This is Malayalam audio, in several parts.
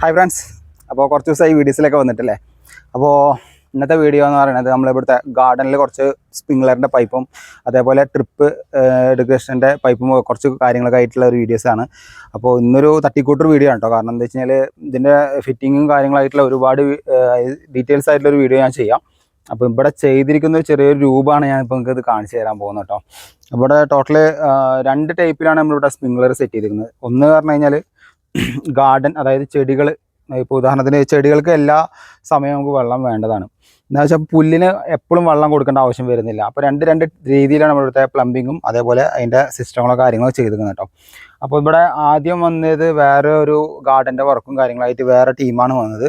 ഹായ് ഫ്രണ്ട്സ് അപ്പോൾ കുറച്ച് ദിവസമായി വീഡിയോസിലൊക്കെ വന്നിട്ടില്ലേ? അപ്പോൾ ഇന്നത്തെ വീഡിയോ എന്ന് പറയുന്നത് നമ്മളിവിടുത്തെ ഗാർഡനിൽ കുറച്ച് സ്പ്രിംഗ്ലറിന്റെ പൈപ്പും അതേപോലെ ട്രിപ്പ് എഡ്യൂക്കേഷന്റെ പൈപ്പും കുറച്ച് കാര്യങ്ങളൊക്കെ ആയിട്ടുള്ള ഒരു വീഡിയോസാണ് അപ്പോൾ ഇന്നൊരു തട്ടിക്കൂട്ടർ വീഡിയോ ആണ് കേട്ടോ കാരണം എന്താ വെച്ച് കഴിഞ്ഞാൽ ഇതിന്റെ ഫിറ്റിങ്ങും കാര്യങ്ങളായിട്ടുള്ള ഒരുപാട് ഡീറ്റെയിൽസ് ആയിട്ടുള്ള ഒരു വീഡിയോ ഞാൻ ചെയ്യാം. അപ്പോൾ ഇവിടെ ചെയ്തിരിക്കുന്ന ഒരു ചെറിയൊരു രൂപമാണ് ഞാൻ ഇപ്പോൾ നിങ്ങൾക്ക് ഇത് കാണിച്ചു തരാൻ പോകുന്നത് കേട്ടോ ഇവിടെ ടോട്ടൽ രണ്ട് ടൈപ്പിലാണ് നമ്മളിവിടെ സ്പ്രിംഗ്ലർ സെറ്റ് ചെയ്തിരിക്കുന്നത്. ഒന്ന് പറഞ്ഞു കഴിഞ്ഞാൽ ഗാർഡൻ അതായത് ചെടികൾ ഇപ്പോൾ ഉദാഹരണത്തിന് ചെടികൾക്ക് എല്ലാ സമയവും നമുക്ക് വെള്ളം വേണ്ടതാണ്. എന്താ വെച്ചാൽ പുല്ലിന് എപ്പോഴും വെള്ളം കൊടുക്കേണ്ട ആവശ്യം വരുന്നില്ല. അപ്പോൾ രണ്ട് രണ്ട് രീതിയിലാണ് നമ്മളിവിടുത്തെ പ്ലംബിങ്ങും അതേപോലെ അതിന്റെ സിസ്റ്റങ്ങളോ കാര്യങ്ങളോ ചെയ്തിരിക്കുന്നത് കേട്ടോ അപ്പോൾ ഇവിടെ ആദ്യം വന്നത് വേറെ ഒരു ഗാർഡന്റെ വർക്കും കാര്യങ്ങളായിട്ട് വേറെ ടീമാണ് വന്നത്.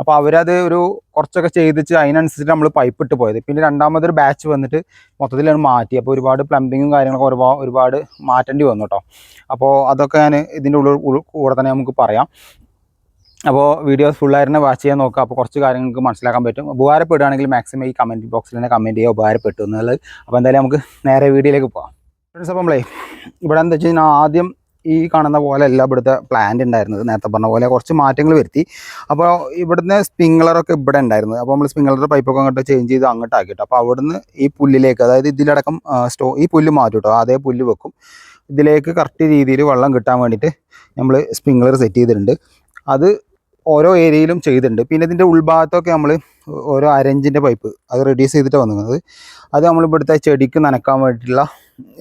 അപ്പോൾ അവരത് ഒരു കുറച്ചൊക്കെ ചെയ്തിച്ച് അതിനനുസരിച്ച് നമ്മൾ പൈപ്പ് ഇട്ട് പോയത്. പിന്നെ രണ്ടാമതൊരു ബാച്ച് വന്നിട്ട് മൊത്തത്തിലാണ് മാറ്റി. അപ്പോൾ ഒരുപാട് പ്ലംബിങ്ങും കാര്യങ്ങളൊക്കെ ഒരുപാട് ഒരുപാട് മാറ്റേണ്ടി വന്നു കേട്ടോ അപ്പോൾ അതൊക്കെ ഞാൻ ഇതിന്റെ ഉള്ളിൽ കൂടെ തന്നെ നമുക്ക് പറയാം. അപ്പോൾ വീഡിയോസ് ഫുള്ളായിരുന്നു വാച്ച് ചെയ്യാൻ നോക്കുക അപ്പോൾ കുറച്ച് കാര്യങ്ങൾക്ക് മനസ്സിലാക്കാൻ പറ്റും. ഉപകാരപ്പെടുകയാണെങ്കിൽ മാക്സിമം ഈ കമന്റ് ബോക്സിൽ തന്നെ കമന്റ് ചെയ്യുക ഉപകാരപ്പെട്ടു എന്നുള്ളത്. അപ്പോൾ എന്തായാലും നമുക്ക് നേരെ വീഡിയോയിലേക്ക് പോകാം ഫ്രണ്ട്സ് അപ്പം നമ്മളേ ഇവിടെ എന്താ വെച്ച് കഴിഞ്ഞാൽ ആദ്യം ഈ കാണുന്ന പോലെ അല്ല ഇവിടുത്തെ പ്ലാന്റ് ഉണ്ടായിരുന്നത് നേരത്തെ പറഞ്ഞ പോലെ കുറച്ച് മാറ്റങ്ങൾ വരുത്തി. അപ്പോൾ ഇവിടുന്ന് സ്പ്രിംഗ്ലറൊക്കെ ഇവിടെ ഉണ്ടായിരുന്നത് അപ്പോൾ നമ്മൾ സ്പ്രിംഗ്ലറുടെ പൈപ്പൊക്കെ അങ്ങോട്ട് ചേഞ്ച് ചെയ്ത് അങ്ങോട്ട് ആക്കിയിട്ട് അപ്പോൾ അവിടുന്ന് ഈ പുല്ലിലേക്ക് അതായത് ഇതിലടക്കം സ്റ്റോ ഈ പുല്ല് മാറ്റി കേട്ടോ അതേ പുല്ല് വെക്കും. ഇതിലേക്ക് കറക്റ്റ് രീതിയിൽ വെള്ളം കിട്ടാൻ വേണ്ടിയിട്ട് നമ്മൾ സ്പ്രിംഗ്ലർ സെറ്റ് ചെയ്തിട്ടുണ്ട്. അത് ഓരോ ഏരിയയിലും ചെയ്തിട്ടുണ്ട്. പിന്നെ ഇതിന്റെ ഉൾഭാഗത്തൊക്കെ നമ്മൾ ഓരോ അരഞ്ചിന്റെ പൈപ്പ് അത് റെഡ്യൂസ് ചെയ്തിട്ട് വന്നിരുന്നത് അത് നമ്മൾ ഇവിടുത്തെ ചെടിക്ക് നനക്കാൻ വേണ്ടിയിട്ടുള്ള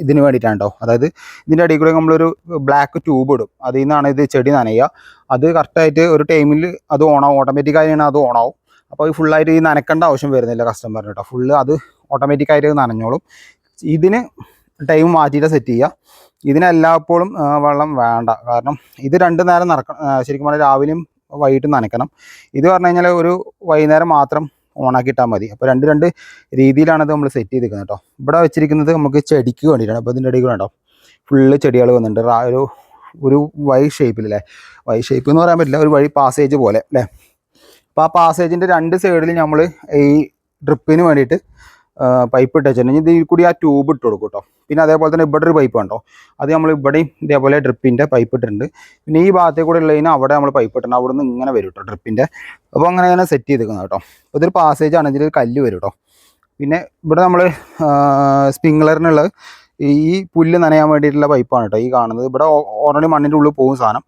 ഇതിന് വേണ്ടിയിട്ടാണ് അതായത് ഇതിന്റെ അടിയിൽ കൂടെ നമ്മളൊരു ബ്ലാക്ക് ട്യൂബ് ഇടും. അതിൽ നിന്നാണ് ഇത് ചെടി നനയുക. അത് കറക്റ്റായിട്ട് ഒരു ടൈമിൽ അത് ഓണാവും ഓട്ടോമാറ്റിക്കായാണ് അത് ഓണാവും അപ്പോൾ ഫുള്ളായിട്ട് ഈ നനക്കേണ്ട ആവശ്യം വരുന്നില്ല കസ്റ്റമറിന് കേട്ടോ ഫുള്ള് അത് ഓട്ടോമാറ്റിക്കായിട്ട് നനഞ്ഞോളും. ഇതിന് ടൈം മാറ്റിയിട്ട് സെറ്റ് ചെയ്യുക. ഇതിനെല്ലായ്പ്പോഴും ആ, വെള്ളം വേണ്ട. കാരണം ഇത് രണ്ട് നേരം നടക്കണം ശരിക്കും പറഞ്ഞാൽ രാവിലെയും വൈകിട്ടും നനയ്ക്കണം. ഇത് പറഞ്ഞു കഴിഞ്ഞാൽ ഒരു വൈകുന്നേരം മാത്രം ഓണാക്കി ഇട്ടാൽ മതി. അപ്പോൾ രണ്ട് രണ്ട് രീതിയിലാണ് നമ്മൾ സെറ്റ് ചെയ്തിരിക്കുന്നത് കേട്ടോ. ഇവിടെ വെച്ചിരിക്കുന്നത് നമുക്ക് ചെടിക്ക് വേണ്ടിയിട്ടാണ്. അപ്പോൾ ഇതിന്റെ ഇടയിൽ വേണ്ടോ ഫുള്ള് ചെടികൾ വന്നിട്ടുണ്ട്. ഒരു ഒരു വൈ ഷേപ്പിൽ ഷേപ്പിലല്ലേ വൈ ഷേപ്പ് എന്ന് പറയാൻ പറ്റില്ല. ഒരു വഴി പാസേജ് പോലെ അല്ലേ അപ്പോൾ ആ പാസേജിന്റെ രണ്ട് സൈഡിൽ നമ്മൾ ഈ ഡ്രിപ്പിന് വേണ്ടിയിട്ട് പൈപ്പ് ഇട്ട് ഇതിൽ കൂടി ആ ട്യൂബ് ഇട്ട് കൊടുക്കും കേട്ടോ പിന്നെ അതേപോലെ തന്നെ ഇവിടെ ഒരു പൈപ്പ് ഉണ്ടോ അത് നമ്മൾ ഇവിടെയും ഇതേപോലെ ഡ്രിപ്പിന്റെ പൈപ്പ് ഇട്ടിട്ടുണ്ട്. പിന്നെ ഈ ഭാഗത്തേക്ക് കൂടെ ഉള്ളതിന് അവിടെ നമ്മൾ പൈപ്പ് ഇട്ടിട്ടുണ്ട്. അവിടെ നിന്ന് ഇങ്ങനെ വരും കേട്ടോ ഡ്രിപ്പിന്റെ അപ്പോൾ അങ്ങനെ അങ്ങനെ സെറ്റ് ചെയ്തിരിക്കുന്നത് കേട്ടോ ഇതൊരു പാസേജ് ആണ്. ഇതിൽ കല്ല് വരും കേട്ടോ പിന്നെ ഇവിടെ നമ്മൾ സ്പ്രിംഗ്ലറിനുള്ള ഈ പുല്ല് നനയാൻ വേണ്ടിയിട്ടുള്ള പൈപ്പാണ് കേട്ടോ ഈ കാണുന്നത്. ഇവിടെ ഓൾറെഡി മണ്ണിന്റെ ഉള്ളിൽ പോകും സാധനം.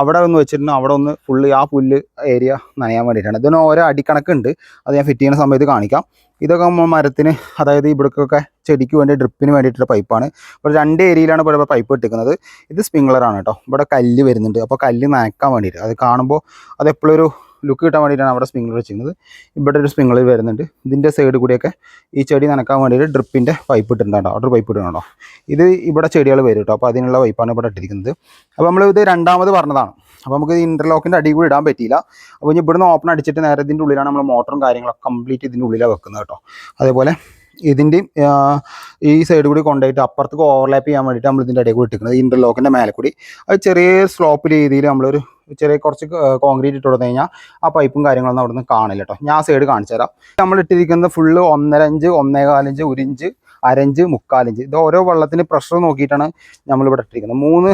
അവിടെ ഒന്ന് വെച്ചിട്ടുണ്ട് അവിടെ ഒന്ന് ഫുള്ള് ആ പുല്ല് ഏരിയ നനയാൻ വേണ്ടിയിട്ടാണ് ഇതിന് ഓരോ അടിക്കണക്കുണ്ട്. അത് ഞാൻ ഫിറ്റ് ചെയ്യുന്ന സമയത്ത് കാണിക്കാം. ഇതൊക്കെ നമ്മൾ മരത്തിന് അതായത് ഇവിടേക്കൊക്കെ ചെടിക്ക് വേണ്ടി ഡ്രിപ്പിന് വേണ്ടിയിട്ടുള്ള പൈപ്പാണ്. ഇപ്പോൾ രണ്ട് ഏരിയയിലാണ് ഇവിടെ പൈപ്പ് ഇട്ടിരിക്കുന്നത്. ഇത് സ്പ്രിംഗ്ലറാണ് കേട്ടോ. ഇവിടെ കല്ല് വരുന്നുണ്ട്. അപ്പോൾ കല്ല് നനക്കാൻ വേണ്ടിയിട്ട്. അത് കാണുമ്പോൾ അത് എപ്പോഴും ഒരു ലുക്ക് കിട്ടാൻ വേണ്ടിയിട്ടാണ് അവിടെ സ്പ്രിംഗ്ലർ വെച്ചിരുന്നത് ഇവിടെ ഒരു സ്പ്രിംഗ്ലർ വരുന്നുണ്ട്. ഇതിന്റെ സൈഡ് കൂടിയൊക്കെ ഈ ചെടി നനക്കാൻ വേണ്ടിയിട്ട് ഡ്രിപ്പിന്റെ പൈപ്പ് ഇട്ടിട്ടുണ്ടോ ഓർഡർ പൈപ്പ് ഇടുന്നുണ്ടോ ഇത് ഇവിടെ ചെടികൾ വരും കേട്ടോ. അപ്പോൾ അതിനുള്ള പൈപ്പാണ് ഇവിടെ ഇട്ടിരിക്കുന്നത്. അപ്പോൾ നമ്മൾ ഇത് രണ്ടാമത് പറഞ്ഞതാണ്. അപ്പോൾ നമുക്ക് ഇന്റർലോക്കിന്റെ അടി കൂടി ഇടാൻ പറ്റിയില്ല. അപ്പോൾ ഇനി ഇവിടുന്ന് ഓപ്പൺ അടിച്ചിട്ട് നേരെ ഇതിന്റെ ഉള്ളിലാണ് നമ്മൾ മോട്ടറും കാര്യങ്ങളൊക്കെ കംപ്ലീറ്റ് ഇതിന്റെ ഉള്ളിലാണ് വെക്കുന്നത് കേട്ടോ. അതേപോലെ ഇതിന്റെയും ഈ സൈഡ് കൂടി കൊണ്ടുപോയിട്ട് അപ്പുറത്തേക്ക് ഓവർലാപ്പ് ചെയ്യാൻ വേണ്ടിയിട്ട് നമ്മൾ ഇതിന്റെ ഇടയിൽ കൂടി ഇട്ടിരിക്കുന്നത്. ഇന്റർലോക്കിന്റെ മേലെ കൂടി. അത് ചെറിയ സ്ലോപ്പ് രീതിയിൽ നമ്മളൊരു ചെറിയ കുറച്ച് കോൺക്രീറ്റ് ഇട്ട് കൊടുത്തു കഴിഞ്ഞാൽ ആ പൈപ്പും കാര്യങ്ങളൊന്നും അവിടെ നിന്ന് കാണില്ല കേട്ടോ ഞാൻ സൈഡ് കാണിച്ചു തരാം. നമ്മൾ ഇട്ടിരിക്കുന്നത് ഫുള്ള് ഒന്നര ഇഞ്ച് ഒന്നേകാലിഞ്ച് ഒരു അരഞ്ച് മുക്കാലിഞ്ച് ഇത് ഓരോ വെള്ളത്തിന്റെ പ്രഷർ നോക്കിയിട്ടാണ് നമ്മളിവിടെ ഇട്ടിരിക്കുന്നത്. മൂന്ന്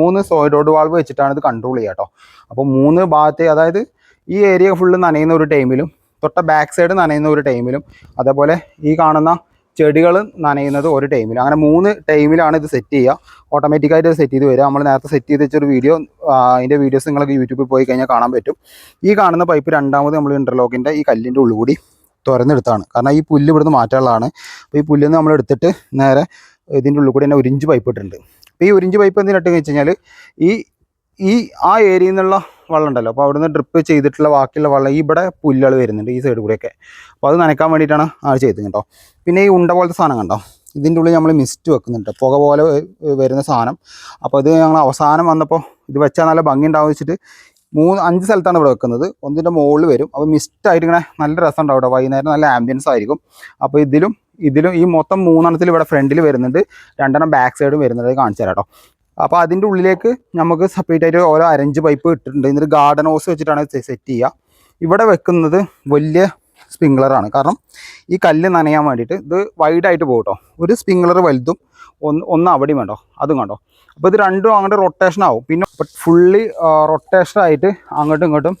മൂന്ന് സോയിഡോഡ് വാൾവ് വെച്ചിട്ടാണ് ഇത് കൺട്രോൾ ചെയ്യുക കേട്ടോ അപ്പോൾ മൂന്ന് ഭാഗത്തെ അതായത് ഈ ഏരിയ ഫുള്ള് നനയുന്ന ഒരു ടൈമിലും തൊട്ട ബാക്ക് സൈഡ് നനയുന്ന ഒരു ടൈമിലും അതേപോലെ ഈ കാണുന്ന ചെടികൾ നനയുന്നത് ഒരു ടൈമിലും അങ്ങനെ മൂന്ന് ടൈമിലാണ് ഇത് സെറ്റ് ചെയ്യുക. ഓട്ടോമാറ്റിക്കായിട്ട് സെറ്റ് ചെയ്ത് വരിക. നമ്മൾ നേരത്തെ സെറ്റ് ചെയ്ത് വെച്ചൊരു വീഡിയോ അതിന്റെ വീഡിയോസ് നിങ്ങൾക്ക് യൂട്യൂബിൽ പോയി കഴിഞ്ഞാൽ കാണാൻ പറ്റും. ഈ കാണുന്ന പൈപ്പ് രണ്ടാമത് നമ്മൾ ഇന്റർലോക്കിന്റെ ഈ കല്ലിന്റെ ഉള്ളുകൂടി തുറന്നെടുത്താണ് കാരണം ഈ പുല്ല് ഇവിടുന്ന് മാറ്റാനുള്ളതാണ്. അപ്പോൾ ഈ പുല്ലിൽ നിന്ന് നമ്മൾ എടുത്തിട്ട് നേരെ ഇതിന്റെ ഉള്ളിൽ കൂടി തന്നെ ഒരിഞ്ച് പൈപ്പ് ഇട്ടിട്ടുണ്ട്. അപ്പോൾ ഈ ഒരിഞ്ച് പൈപ്പ് എന്തിനിട്ടെന്ന് വെച്ച് കഴിഞ്ഞാൽ ഈ ഈ ആ ഏരിയയിൽ നിന്നുള്ള വെള്ളം ഉണ്ടല്ലോ അപ്പോൾ അവിടുന്ന് ഡ്രിപ്പ് ചെയ്തിട്ടുള്ള ബാക്കിയുള്ള വെള്ളം ഇവിടെ പുല്ലുകൾ വരുന്നുണ്ട് ഈ സൈഡ് കൂടെയൊക്കെ. അപ്പോൾ അത് നനയ്ക്കാൻ വേണ്ടിയിട്ടാണ് ആ ചെയ്തത് കേട്ടോ. പിന്നെ ഈ ഉണ്ട പോലത്തെ സാധനം കണ്ടോ? ഇതിന്റെ ഉള്ളിൽ നമ്മൾ മിസ്റ്റ് വെക്കുന്നുണ്ട്. പുക പോലെ വരുന്ന സാധനം. അപ്പോൾ ഇത് ഞങ്ങൾ അവസാനം വന്നപ്പോൾ ഇത് വെച്ചാൽ നല്ല ഭംഗി ഉണ്ടാവും വെച്ചിട്ട് മൂന്ന് അഞ്ച് സ്ഥലത്താണ് ഇവിടെ വെക്കുന്നത്. ഒന്നിന്റെ മുകളിൽ വരും. അപ്പോൾ മിസ്റ്റ് ആയിട്ട് ഇങ്ങനെ നല്ല രസം ഉണ്ടാവും ഇവിടെ വൈകുന്നേരം നല്ല ആംബിയൻസ് ആയിരിക്കും. അപ്പോൾ ഇതിലും ഇതിലും ഈ മൊത്തം മൂന്നെണ്ണത്തിൽ ഇവിടെ ഫ്രണ്ടിൽ വരുന്നുണ്ട്. രണ്ടെണ്ണം ബാക്ക് സൈഡും വരുന്നുണ്ട്. കാണിച്ചു തരാം കേട്ടോ. അപ്പോൾ അതിന്റെ ഉള്ളിലേക്ക് നമുക്ക് സെപ്പറേറ്റ് ആയിട്ട് ഓരോ അരഞ്ച് പൈപ്പ് ഇട്ടിട്ടുണ്ട്. ഇതിന്റെ ഗാർഡൻ ഹോസ് വെച്ചിട്ടാണ് സെറ്റ് ചെയ്യുക. ഇവിടെ വെക്കുന്നത് വലിയ സ്പ്രിംഗ്ലറാണ് കാരണം ഈ കല്ല് നനയാൻ വേണ്ടിയിട്ട് ഇത് വൈഡായിട്ട് പോകും ഒരു സ്പ്രിംഗ്ലർ വലുതും ഒന്ന് ഒന്ന് അവിടെയും വേണ്ടോ അതും കണ്ടോ? അപ്പോൾ ഇത് രണ്ടും അങ്ങോട്ട് റൊട്ടേഷൻ ആവും. പിന്നെ ഫുള്ളി റൊട്ടേഷൻ ആയിട്ട് അങ്ങോട്ടും ഇങ്ങോട്ടും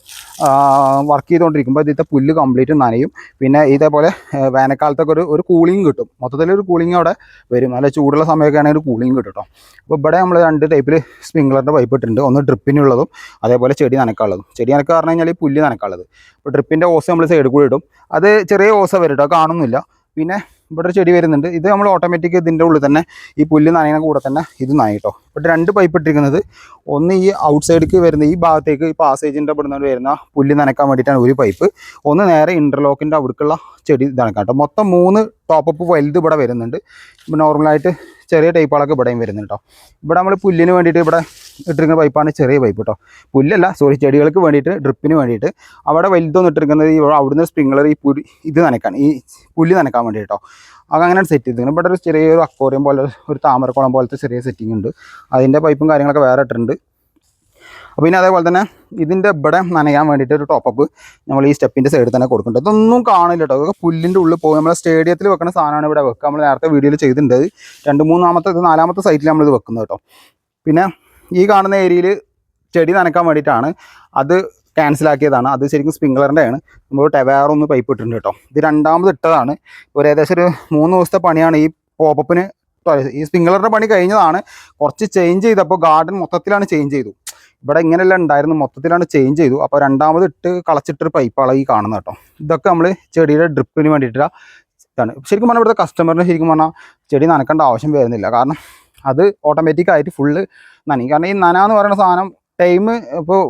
വർക്ക് ചെയ്തുകൊണ്ടിരിക്കുമ്പോൾ ഇതിന്റെ പുല്ല് കംപ്ലീറ്റ് നനയും. പിന്നെ ഇതേപോലെ വേനൽക്കാലത്തൊക്കെ ഒരു ഒരു കൂളിംഗ് കിട്ടും. മൊത്തത്തിൽ ഒരു കൂളിംഗ് അവിടെ വരും. നല്ല ചൂടുള്ള സമയമൊക്കെ ആണെങ്കിൽ ഒരു കൂളിംഗ് കിട്ടും കേട്ടോ. അപ്പോൾ ഇവിടെ നമ്മൾ രണ്ട് ടൈപ്പിൽ സ്പ്രിംഗ്ലറിന്റെ പൈപ്പ് ഇട്ടിട്ടുണ്ട്. ഒന്ന് ഡ്രിപ്പിനുള്ളതും അതേപോലെ ചെടി നനക്കാനുള്ളതും. ചെടി നനക്കുക പറഞ്ഞു കഴിഞ്ഞാൽ ഈ പുല്ല് നനക്കാനുള്ളത്. അപ്പോൾ ഡ്രിപ്പിന്റെ ഓസ് നമ്മൾ സൈഡിൽ കൂടി ഇടും. അത് ചെറിയ ഓസ വരും കേട്ടോ. കാണുന്നില്ല. പിന്നെ ഇവിടെ ഒരു ചെടി വരുന്നുണ്ട്. ഇത് നമ്മൾ ഓട്ടോമാറ്റിക് ഇതിന്റെ ഉള്ളിൽ തന്നെ ഈ പുല്ല് നനയുന്ന കൂടെ തന്നെ ഇത് നനയിട്ടോ ഇവിടെ രണ്ട് പൈപ്പ് ഇട്ടിരിക്കുന്നത്. ഒന്ന് ഈ ഔട്ട് സൈഡിലേക്ക് വരുന്ന ഈ ഭാഗത്തേക്ക് ഈ പാസേജിന്റെ അവിടെ നിന്ന് വരുന്ന പുല്ല് നനക്കാൻ വേണ്ടിയിട്ടാണ് ഒരു പൈപ്പ് ഒന്ന് നേരെ ഇന്റർലോക്കിന്റെ അവിടേക്കുള്ള ചെടി നനക്കാം കേട്ടോ. മൊത്തം മൂന്ന് ടോപ്പപ്പ് വലുത് ഇവിടെ വരുന്നുണ്ട്. നോർമലായിട്ട് ചെറിയ ടൈപ്പുകളൊക്കെ ഇവിടെയും വരുന്നുണ്ട് കേട്ടോ ഇവിടെ നമ്മൾ പുല്ലിന് വേണ്ടിയിട്ട് ഇവിടെ ഇട്ടിരിക്കുന്ന പൈപ്പാണ് ചെറിയ പൈപ്പ് കേട്ടോ പുല്ലല്ല സോറി ചെടികൾക്ക് വേണ്ടിയിട്ട് ഡ്രിപ്പിന് വേണ്ടിയിട്ട്. അവിടെ വലുതൊന്നും ഇട്ടിരിക്കുന്നത് ഈ അവിടുന്ന് സ്പ്രിംഗ്ലർ ഈ പുരി ഇത് നനക്കാൻ ഈ പുല്ല് നനക്കാൻ വേണ്ടി കേട്ടോ അത് അങ്ങനെ സെറ്റ് ചെയ്തിരിക്കുന്നത്. ഇവിടെ ഒരു ചെറിയൊരു അക്വോറിയം പോലെ ഒരു താമരക്കുളം പോലത്തെ ചെറിയ സെറ്റിംഗ് ഉണ്ട്. അതിന്റെ പൈപ്പും കാര്യങ്ങളൊക്കെ വേറെ ഇട്ടിട്ടുണ്ട്. അപ്പോൾ പിന്നെ അതേപോലെ തന്നെ ഇതിന്റെ ഇവിടെ നനയാൻ വേണ്ടിയിട്ട് ഒരു ടോപ്പപ്പ് നമ്മൾ ഈ സ്റ്റെപ്പിന്റെ സൈഡിൽ തന്നെ കൊടുക്കുന്നുണ്ട്. ഇതൊന്നും കാണില്ല കേട്ടോ. അതൊക്കെ പുല്ലിന്റെ ഉള്ളിൽ പോകും. നമ്മൾ സ്റ്റേഡിയത്തിൽ വെക്കുന്ന സാധനമാണ് ഇവിടെ വെക്കുക. നമ്മൾ നേരത്തെ വീഡിയോയിൽ ചെയ്തിട്ടുണ്ട്. രണ്ട് മൂന്നാമത്തെ ഇത് നാലാമത്തെ സൈറ്റിൽ നമ്മളിത് വെക്കുന്നത് കേട്ടോ. പിന്നെ ഈ കാണുന്ന ഏരിയയിൽ ചെടി നനക്കാൻ വേണ്ടിയിട്ടാണ് അത് ക്യാൻസലാക്കിയതാണ് അത് ശരിക്കും സ്പ്രിംഗ്ലറിന്റെ ആണ് നമ്മൾ ടെവേറൊന്ന് പൈപ്പ് ഇട്ടിട്ടുണ്ട് കേട്ടോ. ഇത് രണ്ടാമത് ഇട്ടതാണ്. ഒരു ഏകദേശം ഒരു മൂന്ന് ദിവസത്തെ പണിയാണ് ഈ പോപ്പപ്പിന് ഈ സ്പ്രിംഗ്ലറിന്റെ പണി കഴിഞ്ഞതാണ്. കുറച്ച് ചേഞ്ച് ചെയ്തപ്പോൾ ഗാർഡൻ മൊത്തത്തിലാണ് ചേഞ്ച് ചെയ്തു. ഇവിടെ ഇങ്ങനെയല്ല ഉണ്ടായിരുന്നു. മൊത്തത്തിലാണ് ചേഞ്ച് ചെയ്തു. അപ്പോൾ രണ്ടാമത് ഇട്ട് കളച്ചിട്ടൊരു പൈപ്പാണ് ഈ കാണുന്നത് കേട്ടോ. ഇതൊക്കെ നമ്മൾ ചെടിയുടെ ഡ്രിപ്പിന് വേണ്ടിയിട്ടുള്ള ഇതാണ്. ശരിക്കും പറഞ്ഞാൽ ഇവിടുത്തെ കസ്റ്റമറിന് ശരിക്കും പറഞ്ഞാൽ ചെടി നനക്കേണ്ട ആവശ്യം വരുന്നില്ല. കാരണം അത് ഓട്ടോമാറ്റിക് ആയിട്ട് ഫുള്ള് നനയും. കാരണം ഈ നന എന്ന് പറയുന്ന സാധനം ടൈം ഇപ്പോൾ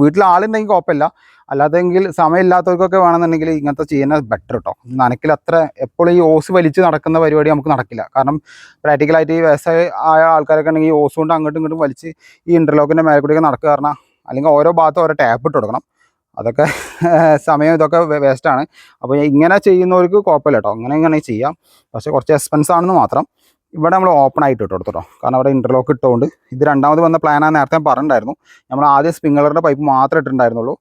വീട്ടിൽ ആളുണ്ടെങ്കിൽ കുഴപ്പമില്ല. അല്ലാതെങ്കിൽ സമയമില്ലാത്തവർക്കൊക്കെ വേണമെന്നുണ്ടെങ്കിൽ ഇങ്ങനത്തെ ചെയ്യുന്ന ബെറ്റർ കേട്ടോ നനക്കിൽ അത്ര എപ്പോഴും ഈ ഓസ് വലിച്ച് നടക്കുന്ന പരിപാടി നമുക്ക് നടക്കില്ല. കാരണം പ്രാക്ടിക്കലായിട്ട് ഈ വ്യവസായ ആയ ആൾക്കാരൊക്കെ ഉണ്ടെങ്കിൽ ഓസ് കൊണ്ട് അങ്ങോട്ടും ഇങ്ങോട്ടും വലിച്ച് ഈ ഇന്റർലോക്കിന്റെ മേലെ കൂടിയൊക്കെ നടക്കുക കാരണം അല്ലെങ്കിൽ ഓരോ ഭാഗത്തും ഓരോ ടാപ്പ് ഇട്ട് കൊടുക്കണം. അതൊക്കെ സമയം ഇതൊക്കെ വേസ്റ്റാണ് അപ്പോൾ ഇങ്ങനെ ചെയ്യുന്നവർക്ക് കുഴപ്പമില്ല കേട്ടോ അങ്ങനെ ഇങ്ങനെ ചെയ്യാം. പക്ഷേ കുറച്ച് എക്സ്പെൻസ് ആണെന്ന് മാത്രം ഇവിടെ നമ്മൾ ഓപ്പൺ ആയിട്ട് ഇട്ട് കൊടുത്തോ കാരണം അവിടെ ഇന്റർലോക്ക് ഇട്ടുകൊണ്ട് ഇത് രണ്ടാമത് വന്ന പ്ലാനാണ് നേരത്തെ പറഞ്ഞിട്ടുണ്ടായിരുന്നു. നമ്മൾ ആദ്യം സ്പ്രിംഗ്ലറിന്റെ പൈപ്പ് മാത്രമേ ഇട്ടിട്ടുണ്ടായിരുന്നുള്ളൂ.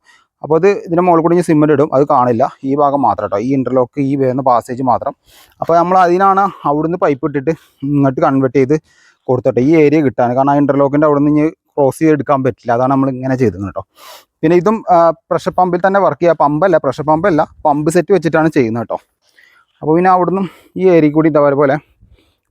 അപ്പോൾ അത് ഇതിന്റെ മുകളിൽ കൂടി സിമ്മന്റ് ഇടും. അത് കാണില്ല. ഈ ഭാഗം മാത്രം കേട്ടോ. ഈ ഇന്റർലോക്ക് ഈ വരുന്ന പാസേജ് മാത്രം. അപ്പോൾ നമ്മൾ അതിനാണ് അവിടുന്ന് പൈപ്പ് ഇട്ടിട്ട് ഇങ്ങോട്ട് കൺവേർട്ട് ചെയ്ത് കൊടുത്തോട്ടെ ഈ ഏരിയ കിട്ടാൻ. കാരണം ആ ഇന്റർലോക്കിന്റെ അവിടെ നിന്ന് ക്രോസ് ചെയ്ത് എടുക്കാൻ പറ്റില്ല. അതാണ് നമ്മൾ ഇങ്ങനെ ചെയ്തത് കേട്ടോ. പിന്നെ ഇതും പ്രഷർ പമ്പിൽ തന്നെ വർക്ക് ചെയ്യുക. പമ്പല്ല പ്രഷർ പമ്പല്ല പമ്പ് സെറ്റ് വെച്ചിട്ടാണ് ചെയ്യുന്നത് കേട്ടോ. അപ്പോൾ പിന്നെ അവിടുന്ന് ഈ ഏരിയ കൂടി ഇതേപോലെ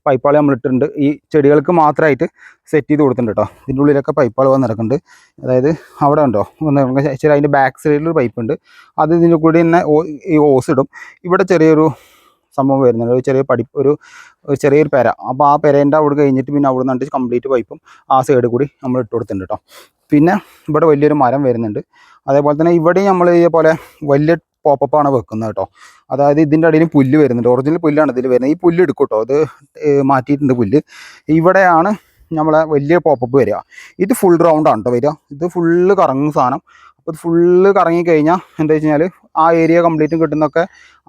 പൈപ്പുകൾ നമ്മൾ ഇട്ടിട്ടുണ്ട്. ഈ ചെടികൾക്ക് മാത്രമായിട്ട് സെറ്റ് ചെയ്ത് കൊടുത്തിട്ടുണ്ട് കേട്ടോ ഇതിന്റെ ഉള്ളിലൊക്കെ പൈപ്പുകൾ വന്ന് നടക്കുന്നുണ്ട്. അതായത് അവിടെ ഉണ്ടോ വന്ന് ശരി അതിന്റെ ബാക്ക് സൈഡിലൊരു പൈപ്പ് ഉണ്ട്. അത് ഇതിന്റെ കൂടി തന്നെ ഈ ഓസ് ഇടും. ഇവിടെ ചെറിയൊരു സംഭവം വരുന്നുണ്ട്. ഒരു ചെറിയ പടി ഒരു ഒരു ചെറിയൊരു പെര. അപ്പോൾ ആ പെരേന്റെ അവിടെ കഴിഞ്ഞിട്ട് പിന്നെ അവിടെ നിന്നിട്ട് കംപ്ലീറ്റ് പൈപ്പും ആ സൈഡ് കൂടി നമ്മൾ ഇട്ട് കൊടുത്തിട്ടുണ്ട് കേട്ടോ പിന്നെ ഇവിടെ വലിയൊരു മരം വരുന്നുണ്ട്. അതേപോലെ തന്നെ ഇവിടെ നമ്മൾ ഇതേപോലെ വലിയ പോപ്പപ്പാണ് വെക്കുന്നത് കേട്ടോ അതായത് ഇതിന്റെ അടിയിൽ പുല്ല് വരുന്നുണ്ട്. ഒറിജിനൽ പുല്ലാണ് ഇതിൽ വരുന്നത്. ഈ പുല്ല് എടുക്കും കേട്ടോ അത് മാറ്റിയിട്ടുണ്ട് പുല്ല്. ഇവിടെയാണ് നമ്മളെ വലിയ പോപ്പപ്പ് വരിക. ഇത് ഫുൾ റൗണ്ട് ആണ് കേട്ടോ വരിക. ഇത് ഫുള്ള് കറങ്ങുന്ന സാധനം. അപ്പോൾ ഇത് ഫുള്ള് കറങ്ങി കഴിഞ്ഞാൽ എന്താ വെച്ച് കഴിഞ്ഞാൽ ആ ഏരിയ കംപ്ലീറ്റും കിട്ടുന്നൊക്കെ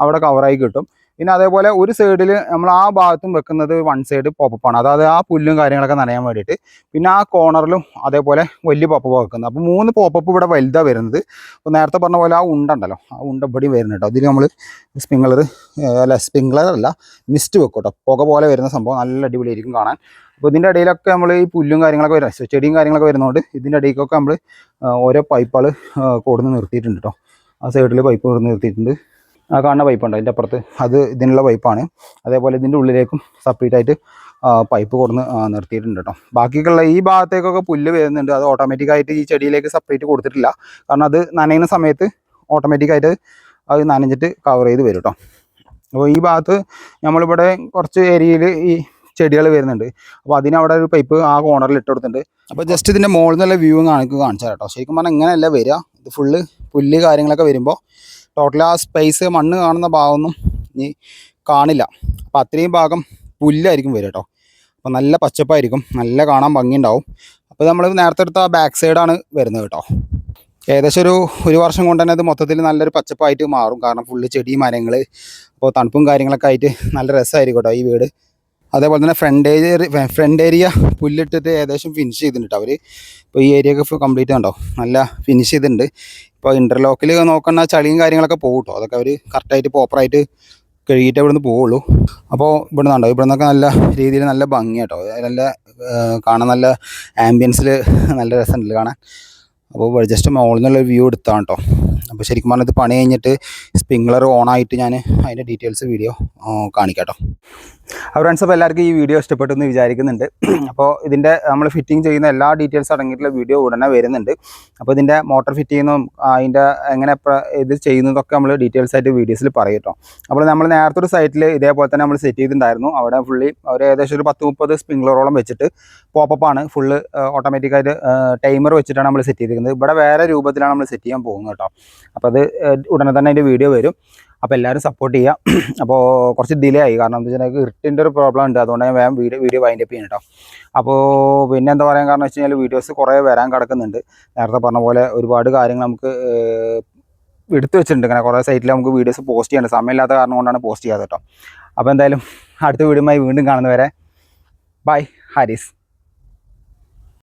അവിടെ കവറായി കിട്ടും. പിന്നെ അതേപോലെ ഒരു സൈഡിൽ നമ്മൾ ആ ഭാഗത്തും വെക്കുന്നത് വൺ സൈഡ് പോപ്പപ്പാണ് അതായത് ആ പുല്ലും കാര്യങ്ങളൊക്കെ നനയാൻ വേണ്ടിയിട്ട്. പിന്നെ ആ കോർണറിലും അതേപോലെ വലിയ പോപ്പ് വെക്കുന്നത്. അപ്പോൾ മൂന്ന് പോപ്പപ്പ് ഇവിടെ വലുതാണ് വരുന്നത്. അപ്പോൾ നേരത്തെ പറഞ്ഞ പോലെ ആ ഉണ്ട ഉണ്ടല്ലോ. ആ ഉണ്ട ഇവിടെയും വരുന്നുണ്ട് അതിൽ നമ്മൾ സ്പ്രിംഗ്ലർ അല്ല സ്പ്രിംഗ്ലർ അല്ല മിസ്റ്റ് വെക്കും കേട്ടോ. പുക പോലെ വരുന്ന സംഭവം നല്ല അടിപൊളിയായിരിക്കും കാണാൻ. അപ്പോൾ ഇതിന്റെ ഇടയിലൊക്കെ നമ്മൾ ഈ പുല്ലും കാര്യങ്ങളൊക്കെ വരുന്നത് ചെടിയും കാര്യങ്ങളൊക്കെ വരുന്നതുകൊണ്ട് ഇതിന്റെ ഇടയ്ക്കൊക്കെ നമ്മൾ ഓരോ പൈപ്പുകൾ കൊടുന്ന് നിർത്തിയിട്ടുണ്ട് കേട്ടോ. ആ സൈഡിൽ പൈപ്പ് കൊടുന്ന് നിർത്തിയിട്ടുണ്ട്. ആ കാണുന്ന പൈപ്പ് ഉണ്ട്? അതിന്റെ അപ്പുറത്ത്. അത് ഇതിനുള്ള പൈപ്പാണ് അതേപോലെ ഇതിന്റെ ഉള്ളിലേക്കും സെപ്പറേറ്റ് ആയിട്ട് പൈപ്പ് കൊടുന്ന് നിർത്തിയിട്ടുണ്ട് കേട്ടോ ബാക്കിയൊക്കെയുള്ള ഈ ഭാഗത്തേക്കൊക്കെ പുല്ല് വരുന്നുണ്ട്. അത് ഓട്ടോമാറ്റിക്കായിട്ട് ഈ ചെടിയിലേക്ക് സെപ്പറേറ്റ് കൊടുത്തിട്ടില്ല. കാരണം അത് നനയുന്ന സമയത്ത് ഓട്ടോമാറ്റിക്കായിട്ട് അത് നനഞ്ഞിട്ട് കവർ ചെയ്ത് വരും കേട്ടോ അപ്പോൾ ഈ ഭാഗത്ത് നമ്മളിവിടെ കുറച്ച് ഏരിയയിൽ ഈ ചെടികൾ വരുന്നുണ്ട്. അപ്പോൾ അതിനവിടെ ഒരു പൈപ്പ് ആ കോർണറിൽ ഇട്ട് കൊടുത്തിട്ടുണ്ട്. അപ്പോൾ ജസ്റ്റ് ഇതിന്റെ മുകളിൽ നിന്നുള്ള വ്യൂ കാണിക്കുക കാണിച്ചാൽ കേട്ടോ ശരിക്കും പറഞ്ഞാൽ ഇങ്ങനെയല്ല വരിക. ഇത് ഫുള്ള് പുല്ല് കാര്യങ്ങളൊക്കെ വരുമ്പോൾ ടോട്ടൽ ആ സ്പേസ് മണ്ണ് കാണുന്ന ഭാഗമൊന്നും ഇനി കാണില്ല. അപ്പോൾ അത്രയും ഭാഗം പുല്ലായിരിക്കും വരിക കേട്ടോ അപ്പോൾ നല്ല പച്ചപ്പായിരിക്കും. നല്ല കാണാൻ ഭംഗിയുണ്ടാവും. അപ്പോൾ നമ്മൾ നേരത്തെ എടുത്ത ബാക്ക് സൈഡാണ് വരുന്നത് കേട്ടോ ഏകദേശം ഒരു ഒരു വർഷം കൊണ്ട് തന്നെ അത് മൊത്തത്തിൽ നല്ലൊരു പച്ചപ്പായിട്ട് മാറും. കാരണം ഫുള്ള് ചെടി മരങ്ങൾ അപ്പോൾ തണുപ്പും കാര്യങ്ങളൊക്കെ ആയിട്ട് നല്ല രസമായിരിക്കും കേട്ടോ ഈ വീട്. അതേപോലെ തന്നെ ഫ്രണ്ട് ഏരിയ ഫ്രണ്ട് ഏരിയ പുല്ലിട്ടിട്ട് ഏകദേശം ഫിനിഷ് ചെയ്തിട്ടുണ്ട് അവർ ഇപ്പോൾ ഈ ഏരിയ ഒക്കെ ഫുൾ കംപ്ലീറ്റ് കണ്ടോ നല്ല ഫിനിഷ് ചെയ്തിട്ടുണ്ട്. ഇപ്പോൾ ഇന്റർലോക്കിൽ നോക്കുന്ന ചളിയും കാര്യങ്ങളൊക്കെ പോകും കേട്ടോ. അതൊക്കെ അവർ കറക്റ്റായിട്ട് പ്രോപ്പറായിട്ട് കഴുകിയിട്ട് ഇവിടുന്ന് പോവുള്ളൂ. അപ്പോൾ ഇവിടെ നിന്നുണ്ടോ ഇവിടെ നിന്നൊക്കെ നല്ല രീതിയിൽ നല്ല ഭംഗിയാട്ടോ നല്ല കാണാൻ നല്ല ആംബിയൻസിൽ നല്ല രസമുണ്ട് കാണാൻ. അപ്പോൾ ജസ്റ്റ് മോളിൽ നിന്നുള്ള വ്യൂ എടുത്താണ് കേട്ടോ. അപ്പോൾ ശരിക്കും പറഞ്ഞാൽ ഇത് പണി കഴിഞ്ഞിട്ട് സ്പ്രിംഗ്ലർ ഓൺ ആയിട്ട് ഞാൻ അതിന്റെ ഡീറ്റെയിൽസ് വീഡിയോ കാണിക്കാം കേട്ടോ. അപ്പോൾ ഫ്രണ്ട്സ് അപ്പോൾ എല്ലാവർക്കും ഈ വീഡിയോ ഇഷ്ടപ്പെട്ടു എന്ന് വിചാരിക്കുന്നുണ്ട്. അപ്പോൾ ഇതിന്റെ നമ്മൾ ഫിറ്റിംഗ് ചെയ്യുന്ന എല്ലാ ഡീറ്റെയിൽസ് അടങ്ങിയിട്ടുള്ള വീഡിയോ ഉടനെ വരുന്നുണ്ട്. അപ്പോൾ ഇതിന്റെ മോട്ടർ ഫിറ്റ് ചെയ്യുന്നതും അതിന്റെ എങ്ങനെ ഇത് ചെയ്യുന്നതൊക്കെ നമ്മൾ ഡീറ്റെയിൽസ് ആയിട്ട് വീഡിയോസിൽ പറയും അപ്പോൾ നമ്മൾ നേരത്തെ ഒരു സൈറ്റിൽ ഇതേപോലെ തന്നെ നമ്മൾ സെറ്റ് ചെയ്തിട്ടുണ്ടായിരുന്നു. അവിടെ ഫുള്ളി ഒരു ഏകദേശം ഒരു പത്ത് മുപ്പത് സ്പ്രിംഗ്ലറോളം വെച്ചിട്ട് പോപ്പപ്പാണ് ഫുള്ള് ഓട്ടോമാറ്റിക്കായിട്ട് ടൈമർ വെച്ചിട്ടാണ് നമ്മൾ സെറ്റ് ചെയ്തിരിക്കുന്നത്. ഇവിടെ വേറെ രൂപത്തിലാണ് നമ്മൾ സെറ്റ് ചെയ്യാൻ പോകുന്നത് കേട്ടോ അപ്പോൾ അത് ഉടനെ തന്നെ അതിന്റെ വീഡിയോ വരും. അപ്പോൾ എല്ലാവരും സപ്പോർട്ട് ചെയ്യുക അപ്പോൾ കുറച്ച് ഡിലേ ആയി. കാരണം എന്താ വെച്ചാൽ ഇർട്ടിന്റെ ഒരു പ്രോബ്ലം ഉണ്ട്. അതുകൊണ്ട് ഞാൻ വേഗം വീഡിയോ വീഡിയോ വൈൻഡ് അപ്പ് ചെയ്യണം കേട്ടോ അപ്പോൾ പിന്നെ എന്താ പറയാൻ കാരണം വെച്ച് കഴിഞ്ഞാൽ വീഡിയോസ് കുറേ വരാൻ കിടക്കുന്നുണ്ട്. നേരത്തെ പറഞ്ഞ പോലെ ഒരുപാട് കാര്യങ്ങൾ നമുക്ക് എടുത്തു വെച്ചിട്ടുണ്ട്. ഇങ്ങനെ കുറേ സൈറ്റിൽ നമുക്ക് വീഡിയോസ് പോസ്റ്റ് ചെയ്യേണ്ട. സമയമില്ലാത്ത കാരണം കൊണ്ടാണ് പോസ്റ്റ് ചെയ്യാതെ കേട്ടോ അപ്പോൾ എന്തായാലും അടുത്ത വീഡിയോയുമായി വീണ്ടും കാണുന്നവരെ. ബൈ ഹാരിസ്